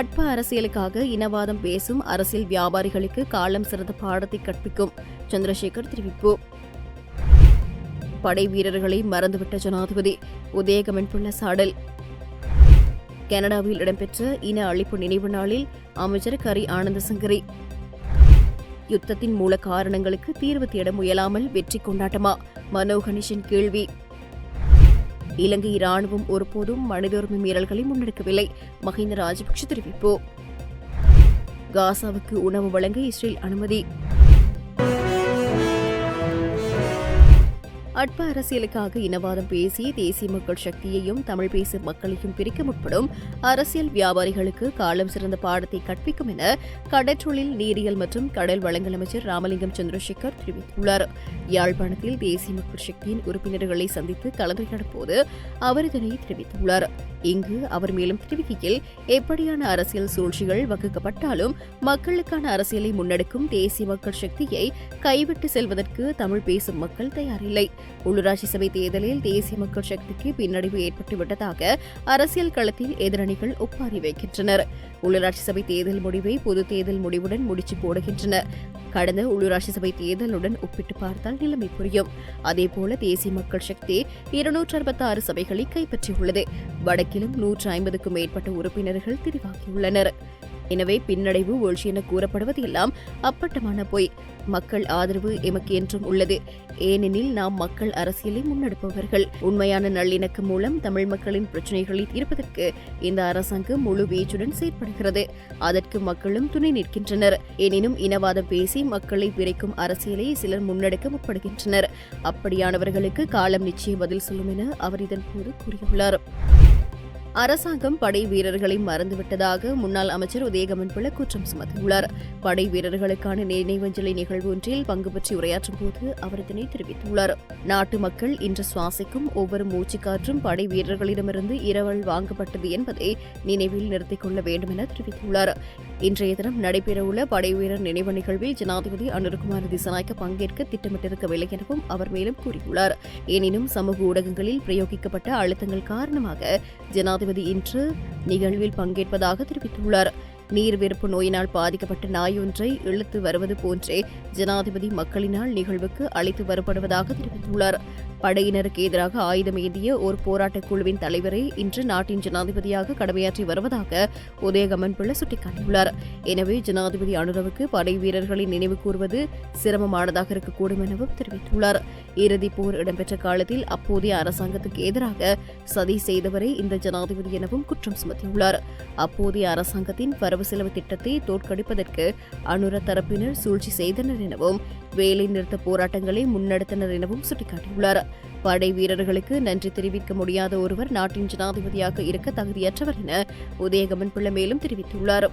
அற்ப அரசியலுக்காக இனவாதம் பேசும் அரசியல் வியாபாரிகளுக்கு காலம் சிறந்த பாடத்தை கற்பிக்கும் சந்திரசேகர் தெரிவிப்பு. படை வீரர்களை மறந்துவிட்ட ஜனாதிபதி உதயகமென்புள்ள சாடல் கனடாவில் இடம்பெற்ற இன அழிப்பு நினைவு நாளில் அமைச்சர் கரி ஆனந்த சங்கரி யுத்தத்தின் மூல காரணங்களுக்கு தீர்வு தேட முயலாமல் வெற்றி கொண்டாட்டமா? மனோ கேள்வி. இலங்கை ராணுவம் ஒருபோதும் மனித உரிமை மீறல்களை முன்னெடுக்கவில்லை. மஹிந்த ராஜபக்ஷ தெரிவிப்பு. காசாவுக்கு உணவு வழங்க இஸ்ரேல் அனுமதி. அற்ப அரசியலுக்காக இனவாதம் பேசி தேசிய மக்கள் சக்தியையும் தமிழ் பேசும் மக்களையும் பிரிக்க முற்படும் அரசியல் வியாபாரிகளுக்கு காலம் சிறந்த பாடத்தை கற்பிக்கும் என கடற்றொழில் நீரியல் மற்றும் கடல் வளங்கள் அமைச்சர் ராமலிங்கம் சந்திரசேகர் தெரிவித்துள்ளார். யாழ்ப்பாணத்தில் தேசிய மக்கள் சக்தியின் உறுப்பினர்களை சந்தித்து கலந்துரையாடும் போது அவர் இதனை தெரிவித்துள்ளார். இங்கு அவர் மேலும் தெரிவிக்கையில் எப்படியான அரசியல் சூழ்ச்சிகள் வகுக்கப்பட்டாலும் மக்களுக்கான அரசியலை முன்னெடுக்கும் தேசிய மக்கள் சக்தியை கைவிட்டு செல்வதற்கு தமிழ் பேசும் மக்கள் தயாரில்லை. உள்ளூராட்சி சபை தேர்தலில் தேசிய மக்கள் சக்திக்கு பின்னடைவு ஏற்பட்டுவிட்டதாக அரசியல் களத்தில் எதிரணிகள் ஒப்பாரி வைக்கின்றனர். உள்ளூராட்சி சபை தேர்தல் முடிவை பொது தேர்தல் முடிவுடன் முடிச்சு போடுகின்றனர். கடந்த உள்ளூராட்சி சபை தேர்தலுடன் ஒப்பிட்டு பார்த்தால் நிலைமை புரியும். அதேபோல தேசிய மக்கள் சக்தி இருநூற்று அறுபத்தி ஆறு சபைகளை கைப்பற்றியுள்ளது. வடக்கிலும் நூற்று ஐம்பதுக்கும் மேற்பட்ட உறுப்பினர்கள் தெரிவாகியுள்ளனர். எனவே பின்னடைவு வீழ்ச்சி என கூறப்படுவது எல்லாம் அப்பட்டமான பொய். மக்கள் ஆதரவு எமக்கு என்றும் உள்ளது. ஏனெனில் நாம் மக்கள் அரசியலை முன்னெடுப்பவர்கள். உண்மையான நல்லிணக்கம் மூலம் தமிழ் மக்களின் பிரச்சினைகளை தீர்ப்பதற்கு இந்த அரசாங்கம் முழு வீச்சுடன் செயற்படுகிறது. அதற்கு மக்களும் துணை நிற்கின்றனர். எனினும் இனவாதம் பேசி மக்களை பிரிக்கும் அரசியலை சிலர் முன்னெடுக்க முற்படுகின்றனர். அப்படியானவர்களுக்கு காலம் நிச்சயம் பதில் சொல்லும் என அவர் இதன்போது கூறியுள்ளார். அரசாங்கம் படை வீரர்களை மறந்துவிட்டதாக முன்னாள் அமைச்சர் உதயகமன் பிள்ளை குற்றம் சுமத்தியுள்ளார். படை வீரர்களுக்கான நினைவஞ்சலி நிகழ்வு ஒன்றில் பங்கு பற்றி உரையாற்றும் போது அவர் இதனை தெரிவித்துள்ளார். நாட்டு மக்கள் இன்று சுவாசிக்கும் ஒவ்வொரு மூச்சுக்காற்றும் படை வீரர்களிடமிருந்து இரவல் வாங்கப்பட்டது என்பதை நினைவில் நிறுத்திக் கொள்ள வேண்டும் என தெரிவித்துள்ளார். இன்றைய தினம் நடைபெறவுள்ள படை வீரர் நினைவு நிகழ்வில் ஜனாதிபதி அனுர்குமார் திசநாயக்க பங்கேற்க திட்டமிட்டிருக்கவில்லை எனவும் அவர் மேலும் கூறியுள்ளார். எனினும் சமூக ஊடகங்களில் பிரயோகிக்கப்பட்ட அழுத்தங்கள் காரணமாக ஜனாதிபதி இன்று நிகழ்வில் பங்கேற்பதாக தெரிவித்துள்ளார். நீர்விருப்பு நோயினால் பாதிக்கப்பட்ட நாயொன்றை இழுத்து வருவது போன்றே ஜனாதிபதி மக்களினால் நிகழ்வுக்கு அழைத்து வரப்படுவதாக தெரிவித்துள்ளார். படையினருக்கு எதிராக ஆயுதம் ஏந்திய ஒரு போராட்டக் குழுவின் தலைவரை இன்று நாட்டின் ஜனாதிபதியாக கடமையாற்றி வருவதாக உதயகமன் பிள்ளை சுட்டிக்காட்டியுள்ளார். எனவே ஜனாதிபதி அனுரவுக்கு படை வீரர்களை நினைவு கூறுவது சிரமமானதாக இருக்கக்கூடும் எனவும் தெரிவித்துள்ளார். இறுதிப் போர் இடம்பெற்ற காலத்தில் அப்போதைய அரசாங்கத்துக்கு எதிராக சதி செய்தவரை இந்த ஜனாதிபதி எனவும் குற்றம் சுமத்தியுள்ளார். அப்போதைய அரசாங்கத்தின் வரவு செலவு திட்டத்தை தோற்கடிப்பதற்கு அனுர தரப்பினர் சூழ்ச்சி செய்தனர் எனவும் வேலை நிறுத்த போராட்டங்களை முன்னெடுத்தனர் எனவும் சுட்டிக்காட்டியுள்ளார். படை வீரர்களுக்கு நன்றி தெரிவிக்க முடியாத ஒருவர் நாட்டின் ஜனாதிபதியாக இருக்க தகுதியற்றவர் என உதயகமன் பிள்ளை மேலும் தெரிவித்துள்ளார்.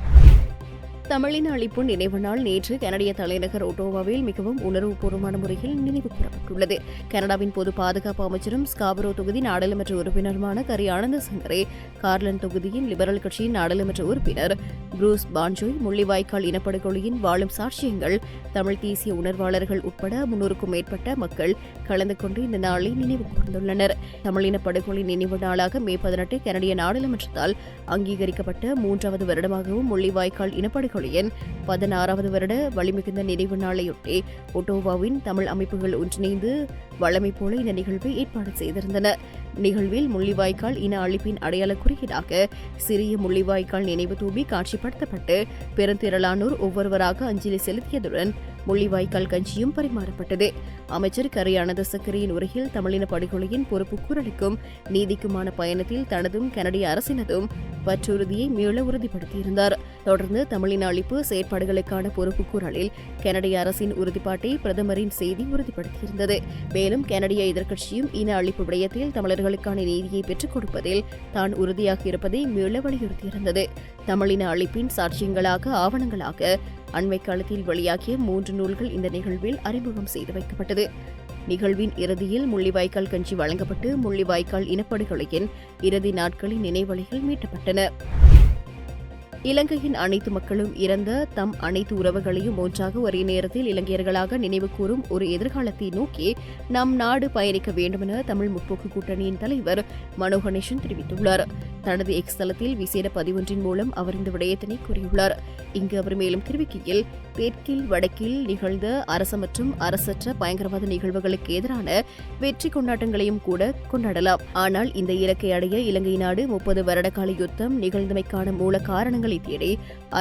தமிழின அழிப்பு நினைவு நாள் நேற்று கனடிய தலைநகர் ஒட்டோவாவில் மிகவும் உணர்வுபூர்வமான முறையில் நினைவு கூறப்பட்டுள்ளது. கனடாவின் பொது பாதுகாப்பு அமைச்சரும் ஸ்காபரோ தொகுதி நாடாளுமன்ற உறுப்பினருமான கரி ஆனந்த சங்கரே கார்லன் தொகுதியின் லிபரல் கட்சியின் நாடாளுமன்ற உறுப்பினர் புரூஸ் பான்ஜோய் முள்ளிவாய்க்கால் இனப்படுகொலையின் வாழும் சாட்சியங்கள் தமிழ் தேசிய உணர்வாளர்கள் உட்பட முன்னூறுக்கும் மேற்பட்ட மக்கள் கலந்து கொண்டு இந்த நாளை நினைவு கூர்ந்துள்ளனர். தமிழின படுகொலை நினைவு நாளாக மே பதினெட்டு கனடிய நாடாளுமன்றத்தால் அங்கீகரிக்கப்பட்ட மூன்றாவது வருடமாகவும் முள்ளிவாய்க்கால் இனப்படுகொலை இனப்படுகொலையின் பதினாறாவது வருட வலிமிகுந்த நினைவு நாளையொட்டி ஒட்டோவாவின் தமிழ் அமைப்புகள் ஒன்றிணைந்து வழமை போல இந்த நிகழ்வை ஏற்பாடு செய்திருந்தன. நிகழ்வில் முள்ளிவாய்க்கால் இன அழிப்பின் அடையாள குறியீடாக சிறிய முள்ளிவாய்க்கால் நினைவு தூபி காட்சிப்படுத்தப்பட்டு பெருந்திரளானோர் ஒவ்வொருவராக அஞ்சலி செலுத்தியதுடன் முள்ளிவாய்க்கால் கஞ்சியும் பரிமாறப்பட்டது. அமைச்சர் கரையானந்த சக்கரியின் உரையில் தமிழின படுகொலையின் பொறுப்பு குரலுக்கும் நீதிக்குமான பயணத்தில் தனதும் கனடிய அரசினதும் பற்றுறுதியை மீள உறுதிப்படுத்தியிருந்தார். தொடர்ந்து தமிழின அழிப்பு செயற்பாடுகளுக்கான பொறுப்பு குரலில் கனடிய அரசின் உறுதிப்பாட்டை பிரதமரின் செய்தி உறுதிப்படுத்தியிருந்தது. மேலும் கனடிய எதிர்க்கட்சியும் இன அழிப்பு விடயத்தில் தமிழர்களுக்கான நீதியை பெற்றுக் கொடுப்பதில் தான் உறுதியாக இருப்பதை மீள வலியுறுத்தியிருந்தது. தமிழின அழிப்பின் சாட்சியங்களாக ஆவணங்களாக அண்மை காலத்தில் வெளியாகிய மூன்று நூல்கள் இந்த நிகழ்வில் அறிமுகம் செய்து வைக்கப்பட்டது. நிகழ்வின் இறுதியில் முள்ளிவாய்க்கால் கஞ்சி வழங்கப்பட்டு முள்ளிவாய்க்கால் இனப்படுகொலையின் இறுதி நாட்களின் நினைவலைகள் மீட்டப்பட்டன. இலங்கையின் அனைத்து மக்களும் இறந்த தம் அனைத்து உறவுகளையும் ஒன்றாக ஒரே நேரத்தில் இலங்கையர்களாக நினைவு கூறும் ஒரு எதிர்காலத்தை நோக்கி நம் நாடு பயணிக்க வேண்டுமென தமிழ் முற்போக்கு கூட்டணியின் தலைவர் மனோ கணேசன் தெரிவித்துள்ளார். தனது எக்ஸ் தளத்தில் விசேட பதிவொன்றின் மூலம் அவர் இந்த விடயத்தினை கூறியுள்ளார். இங்கு அவர் மேலும் தெரிவிக்கையில் தெற்கில் வடக்கில் நிகழ்ந்த அரச மற்றும் அரசற்ற பயங்கரவாத நிகழ்வுகளுக்கு எதிரான வெற்றி கொண்டாட்டங்களையும் கூட கொண்டாடலாம். ஆனால் இந்த இலக்கை அடைய இலங்கை நாடு முப்பது வருடகால யுத்தம் நிகழ்ந்தமைக்கான மூல காரணங்களை தேடி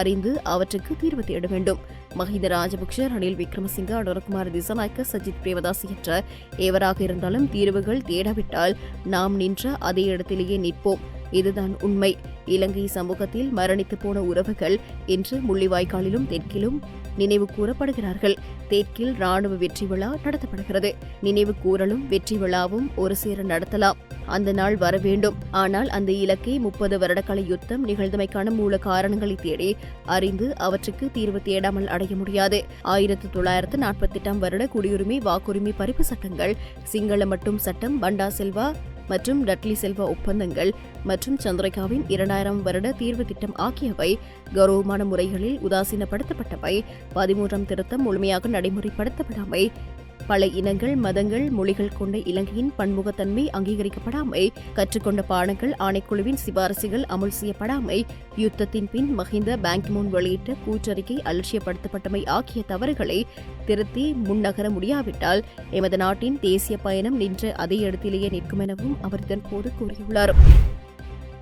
அறிந்து அவற்றுக்கு தீர்வு தேட வேண்டும். மஹிந்த ராஜபக்ஷ ரணில் விக்ரமசிங்க அனுரகுமார் திசநாயக்க சஜித் பிரேமதாஸ் என்ற எவராக இருந்தாலும் தீர்வுகள் தேடாவிட்டால் நாம் நின்ற அதே இடத்திலேயே நிற்போம். இதுதான் உண்மை. இலங்கை சமூகத்தில் மரணித்து போன உறவுகள் இன்று முள்ளிவாய்க்காலிலும் தெற்கிலும் நினைவு கூறப்படுகிறார்கள். தெற்கில் ராணுவ வெற்றி விழா நடத்தப்படுகிறது. நினைவு கூறலும் வெற்றி விழாவும் ஒரு சேர நடத்தலாம். அந்த நாள் வர வேண்டும். ஆனால் அந்த இலக்கை முப்பது வருடகால யுத்தம் நிகழ்ந்தமைக்கான மூல காரணங்களை தேடி அறிந்து அவற்றுக்கு தீர்வு தேடாமல் அடைய முடியாது. ஆயிரத்து தொள்ளாயிரத்து நாற்பத்தி எட்டாம் வருட குடியுரிமை வாக்குரிமை பறிப்பு சட்டங்கள் சிங்கள மட்டும் சட்டம் பண்டா செல்வா மற்றும் டட்லி செல்வா ஒப்பந்தங்கள் மற்றும் சந்திரிகாவின் இரண்டாயிரம் வருட தீர்வு திட்டம் ஆகியவை கௌரவமான முறைகளில் உதாசீனப்படுத்தப்பட்டவை. பதிமூன்றாம் திருத்தம் முழுமையாக நடைமுறைப்படுத்தப்படாமை. பல இனங்கள் மதங்கள் மொழிகள் கொண்ட இலங்கையின் பன்முகத்தன்மை அங்கீகரிக்கப்படாமை. கற்றுக்கொண்ட பாடங்கள் ஆணைக்குழுவின் சிபாரசுகள் அமுல் செய்யப்படாமை. யுத்தத்தின் பின் மஹிந்த பேங்கிமூன் வெளியிட்ட கூற்றறிக்கை அலட்சியப்படுத்தப்பட்டமை ஆகிய தவறுகளை திருத்தி முன்னகர முடியாவிட்டால் எமது நாட்டின் தேசிய பயணம் நின்ற அதே இடத்திலேயே நிற்கும் எனவும் அவர் இதன்போது கூறியுள்ளார்.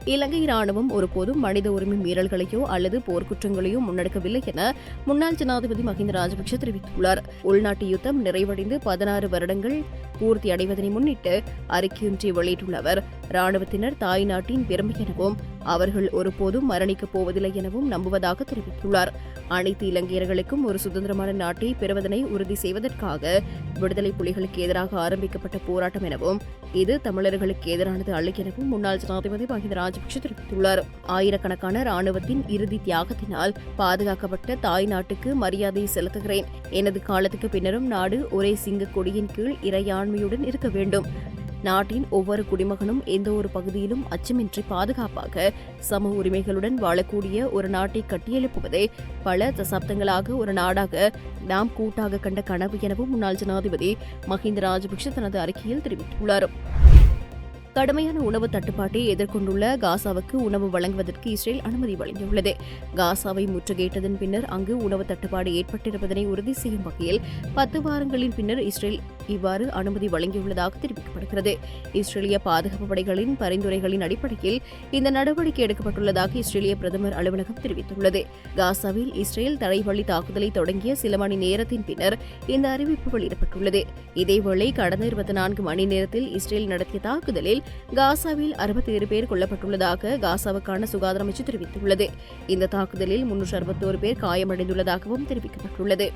இலங்கை ராணுவம் ஒருபோதும் மனித உரிமை மீறல்களையோ அல்லது போர்க்குற்றங்களையோ முன்னெடுக்கவில்லை என முன்னாள் ஜனாதிபதி மஹிந்த ராஜபக்ஷ தெரிவித்துள்ளார். உள்நாட்டு யுத்தம் நிறைவடைந்து பதினாறு வருடங்கள் பூர்த்தி அடைவதனை முன்னிட்டு அறிக்கையொன்றை வெளியிட்டுள்ள அவர் ராணுவத்தினர் தாய் நாட்டின் பெருமை எனவும் அவர்கள் ஒருபோதும் மரணிக்கப் போவதில்லை எனவும் நம்புவதாக தெரிவித்துள்ளார். அனைத்து இலங்கையர்களுக்கும் ஒரு சுதந்திரமான நாட்டை பெறுவதனை உறுதி செய்வதற்காக விடுதலை புலிகளுக்கு எதிராக ஆரம்பிக்கப்பட்ட போராட்டம் எனவும் இது தமிழர்களுக்கு எதிரானது அல்ல எனவும் முன்னாள் ஜனாதிபதி மஹிந்த ராஜபக்ஷ தெரிவித்துள்ளார். ஆயிரக்கணக்கான ராணுவத்தின் இறுதி தியாகத்தினால் பாதுகாக்கப்பட்ட தாய் நாட்டுக்கு மரியாதை செலுத்துகிறேன். எனது காலத்துக்கு பின்னரும் நாடு ஒரே சிங்க கொடியின் கீழ் இறையாண்மையுடன் இருக்க வேண்டும். நாட்டின் ஒவ்வொரு குடிமகனும் எந்த ஒரு பகுதியிலும் அச்சமின்றி பாதுகாப்பாக சம உரிமைகளுடன் வாழக்கூடிய ஒரு நாட்டை கட்டியெழுப்புவதே பல தசாப்தங்களாக ஒரு நாடாக நாம் கூட்டாக கண்ட கனவு எனவும் முன்னாள் ஜனாதிபதி மஹிந்த ராஜபக்ஷ தனது அறிக்கையில் தெரிவித்துள்ளார். கடுமையான உணவு தட்டுப்பாட்டை எதிர்கொண்டுள்ள காசாவுக்கு உணவு வழங்குவதற்கு இஸ்ரேல் அனுமதி வழங்கியுள்ளது. காசாவை முற்றுகையிட்டதன் பின்னர் அங்கு உணவு தட்டுப்பாடு ஏற்பட்டிருப்பதனை உறுதி செய்யும் வகையில் பத்து வாரங்களின் பின்னர் இஸ்ரேல் இவ்வாறு அனுமதி வழங்கியுள்ளதாக தெரிவிக்கப்படுகிறது. இஸ்ரேலிய பாதுகாப்பு படைகளின் பரிந்துரைகளின் அடிப்படையில் இந்த நடவடிக்கை எடுக்கப்பட்டுள்ளதாக இஸ்ரேலிய பிரதமர் அலுவலகம் தெரிவித்துள்ளது. காசாவில் இஸ்ரேல் தடைவழி தாக்குதலை தொடங்கிய சில மணி நேரத்தின் பின்னர் இந்த அறிவிப்பு வெளியிடப்பட்டுள்ளது. இதேவேளை கடந்த இருபத்தி நான்கு மணி நேரத்தில் இஸ்ரேல் நடத்திய தாக்குதலில் காசாவில் அறுபத்தி ஏழு பேர் கொல்லப்பட்டுள்ளதாக காசாவுக்கான சுகாதார அமைச்சு தெரிவித்துள்ளது. இந்த தாக்குதலில் முன்னூற்று அறுபத்தோரு பேர் காயமடைந்துள்ளதாகவும் தெரிவிக்கப்பட்டுள்ளது.